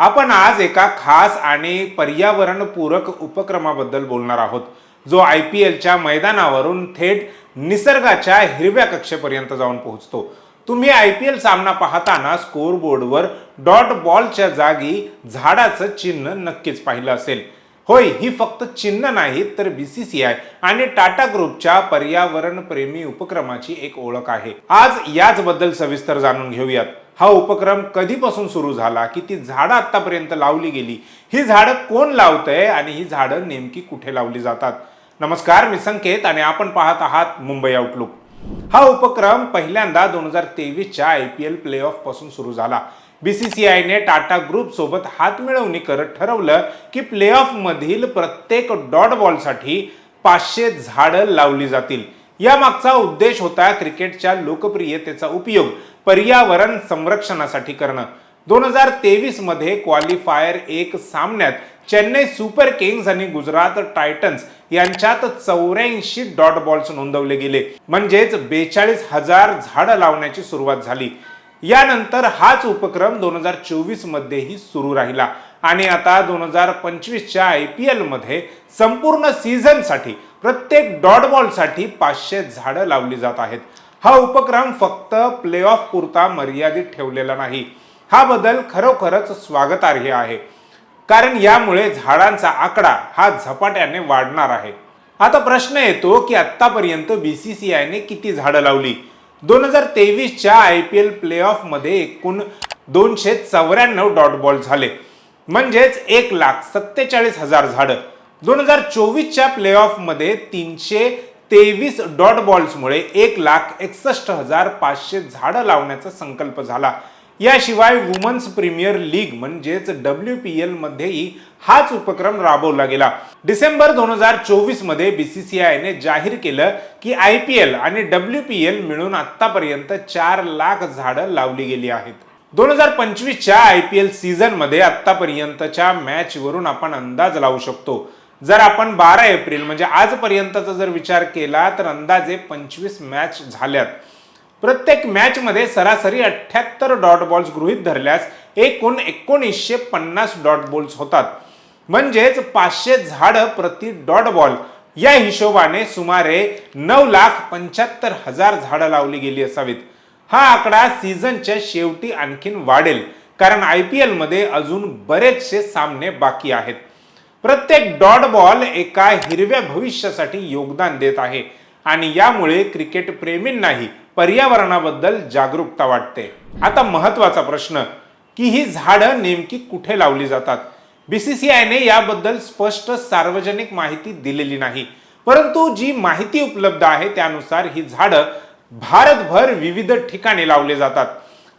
आपण आज एका खास आणि पर्यावरणपूरक उपक्रमाबद्दल बोलणार आहोत जो आय पी एलच्या मैदानावरून थेट निसर्गाच्या हिरव्या कक्षेपर्यंत जाऊन पोहोचतो. तुम्ही आय पी एल सामना पाहताना स्कोरबोर्डवर डॉट बॉलच्या जागी झाडाचं चिन्ह नक्कीच पाहिलं असेल. होय ही फक्त चिन्ह नाही तर बीसीसीआय आणि टाटा ग्रुपच्या पर्यावरण प्रेमी उपक्रमाची एक ओळख आहे. आज याच बद्दल सविस्तर जाणून घेऊयात. हा उपक्रम कधीपासून सुरू झाला? किती झाडं आत्तापर्यंत लावली गेली? ही झाडं कोण लावतंय आणि ही झाडं नेमकी कुठे लावली जातात? नमस्कार मी संकेत आणि आपण पाहत आहात मुंबई आउटलुक हा उपक्रम पहिल्यांदा दोन हजार तेवीसच्या आय पी एल प्ले पासून सुरू झाला. बीसीसीआयने टाटा ग्रुप सोबत हातमिळवणी करत ठरवलं की प्ले मधील प्रत्येक डॉट बॉलसाठी पाचशे झाडं लावली जातील. यामागचा उद्देश होता क्रिकेटच्या लोकप्रियतेचा उपयोग पर्यावरण संरक्षणासाठी करणं. दोन हजार तेवीसमध्ये क्वालिफायर एक सामन्यात चेन्नई सुपर किंग्स आणि गुजरात टायटन्स यांच्यात चौऱ्याऐंशी डॉट बॉल्स नोंदवले गेले. म्हणजेच बेचाळीस हजार झाडं लावण्याची सुरुवात झाली. यानंतर हाच उपक्रम दोन हजार चोवीस मध्येही सुरू राहिला. आणि आता दोन हजार पंचवीसच्या आय पी एलमध्ये संपूर्ण सीझनसाठी प्रत्येक डॉट बॉलसाठी पाचशे झाडं लावली जात आहेत. हा उपक्रम फक्त प्ले ऑफ पुरता मर्यादित ठेवलेला नाही. हा बदल खरोखरच स्वागतार्ह आहे. कारण यामुळे झाडांचा आकडा हा झपाट्याने वाढणार आहे. आता प्रश्न येतो की आतापर्यंत आयने किती झाडं लावली? दोन हजार तेवीसच्या आय पी एल प्ले ऑफमध्ये एकूण दोनशे चौऱ्याण्णव डॉट बॉल झाले. म्हणजेच एक लाख सत्तेचाळीस हजार झाडं. दोन हजार चोवीसच्या प्ले ऑफमध्ये तीनशे तेवीस डॉट बॉल्समुळे एक लाख एकसष्ट हजार पाचशे झाडं लावण्याचा संकल्प झाला. याशिवाय वुमन्स प्रीमियर लीग म्हणजेच डब्ल्यू पी एल मध्येही हाच उपक्रम राबवला गेला. डिसेंबर दोन हजार चोवीसमध्ये बीसीसीआयने जाहीर केलं की आय पी एल आणि डब्ल्यू पी एल मिळून आतापर्यंत चार लाख झाडं लावली गेली आहेत. दोन हजार पंचवीसच्या आय पी एल सीझनमध्ये आत्तापर्यंतच्या मॅचवरून आपण अंदाज लावू शकतो. जर आपण बारा एप्रिल म्हणजे आजपर्यंतचा जर विचार केला तर अंदाजे पंचवीस मॅच झाल्यात. प्रत्येक मॅचमध्ये सरासरी अठ्ठ्याहत्तर डॉट बॉल्स गृहीत धरल्यास एकूण एकोणीसशे पन्नास डॉट बॉल्स होतात. म्हणजेच पाचशे झाडं प्रति डॉट बॉल. या हिशोबाने सुमारे नऊ लाख पंच्याहत्तर हजार झाडं लावली गेली असावीत. हा आकडा सीझनच्या शेवटी आणखीन वाढेल कारण आय पी एलमध्ये अजून बरेचसे सामने बाकी आहेत. प्रत्येक डॉट बॉल एका हिरव्या भविष्यासाठी योगदान देत आहे आणि यामुळे क्रिकेट प्रेमींनाही पर्यावरणाबद्दल जागरूकता वाटते. आता महत्त्वाचा प्रश्न की ही झाडं नेमकी कुठे लावली जातात? बीसीसीआयने याबद्दल स्पष्ट सार्वजनिक माहिती दिलेली नाही परंतु जी माहिती उपलब्ध आहे त्यानुसार ही झाडं भारतभर विविध ठिकाणी लावले जातात.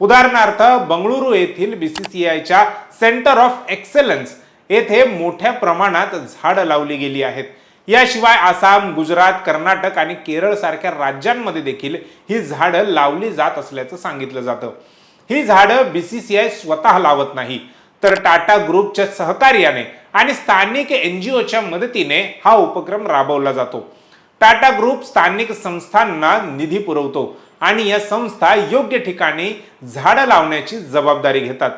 उदाहरणार्थ बंगळुरू येथील बीसीसीआयच्या सेंटर ऑफ एक्सेलन्स येथे मोठ्या प्रमाणात झाडं लावली गेली आहेत. याशिवाय आसाम गुजरात कर्नाटक आणि केरळ सारख्या राज्यांमध्ये देखील ही झाडं लावली जात असल्याचं सांगितलं जातं. ही झाडं बीसीसीआय स्वतः लावत नाही तर टाटा ग्रुपच्या सहकार्याने आणि स्थानिक एन जी ओच्या मदतीने हा उपक्रम राबवला जातो. टाटा ग्रुप स्थानिक संस्थांना निधी पुरवतो आणि या संस्था योग्य ठिकाणी झाडं लावण्याची जबाबदारी घेतात.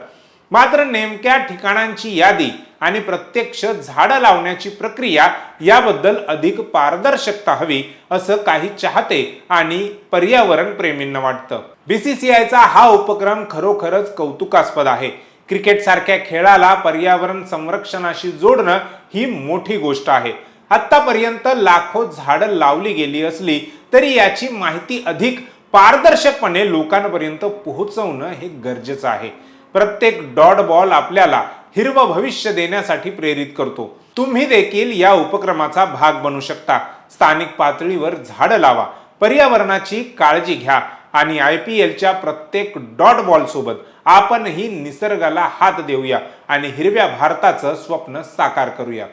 मात्र नेमक्या ठिकाणांची यादी आणि प्रत्यक्ष झाडं लावण्याची प्रक्रिया याबद्दल अधिक पारदर्शकता हवी असं काही चाहते आणि पर्यावरण प्रेमींना वाटतं. बीसीसीआयचा हा उपक्रम खरोखरच कौतुकास्पद आहे. क्रिकेट सारख्या खेळाला पर्यावरण संरक्षणाशी जोडणं ही मोठी गोष्ट आहे. आत्तापर्यंत लाखो झाडं लावली गेली असली तरी याची माहिती अधिक पारदर्शकपणे लोकांपर्यंत पोहोचवणं हे गरजेचं आहे. प्रत्येक डॉट बॉल आपल्याला हिरवं भविष्य देण्यासाठी प्रेरित करतो. तुम्ही देखील या उपक्रमाचा भाग बनू शकता. स्थानिक पातळीवर झाडं लावा. पर्यावरणाची काळजी घ्या आणि आय पी एलच्या प्रत्येक डॉट बॉल सोबत आपणही निसर्गाला हात देऊया आणि हिरव्या भारताचं स्वप्न साकार करूया.